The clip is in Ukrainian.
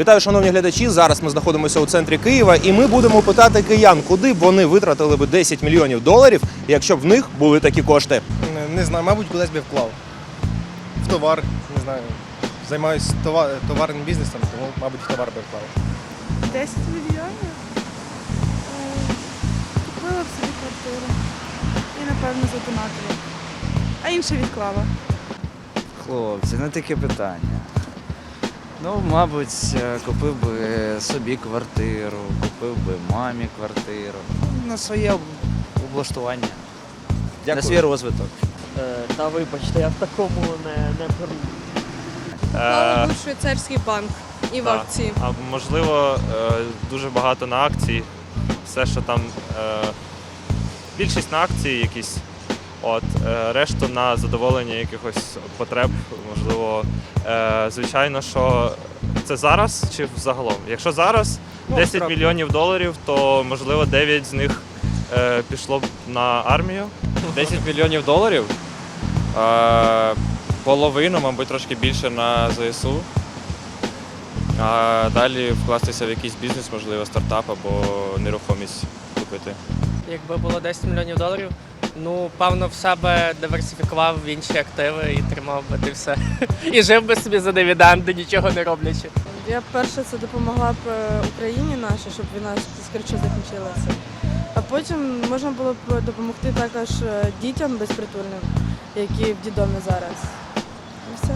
Вітаю, шановні глядачі. Зараз ми знаходимося у центрі Києва, і ми будемо питати киян, куди б вони витратили би 10 мільйонів доларів, якщо б в них були такі кошти. Не, не знаю, мабуть, кудись би вклав. В товар, не знаю. Займаюся товар, товарним бізнесом, тому, мабуть, в товар би вклав. 10 мільйонів? Е, Купила б собі квартиру. І, напевно, задонатила. А інше відклала. Хлопці, не таке питання. Ну, мабуть, е, купив би собі квартиру, купив би мамі квартиру. Ну, На своє об- облаштування, на свій розвиток. Е, Та вибачте, я в такому не, не беру. Е, б у швейцарський банк і в акції. А можливо, е, дуже багато на акції. Все, що там е, більшість на акції якісь. От, е, решту на задоволення якихось потреб, можливо, е, звичайно, що це зараз чи взагалом. Якщо зараз 10 мільйонів доларів, то можливо 9 з них е, пішло б на армію. 10 мільйонів доларів. Е, половину, мабуть, трошки більше на ЗСУ. А далі вкластися в якийсь бізнес, можливо, стартап або нерухомість купити. Якби було 10 мільйонів доларів, ну, певно, в себе диверсифікував в інші активи і тримав би ти все. І жив би собі за дивіденди, нічого не роблячи. Я б перше це допомогла б е, Україні нашій, щоб війна скоріше закінчилася. А потім можна було б допомогти також е, дітям безпритульним, які в дідомі зараз. І все.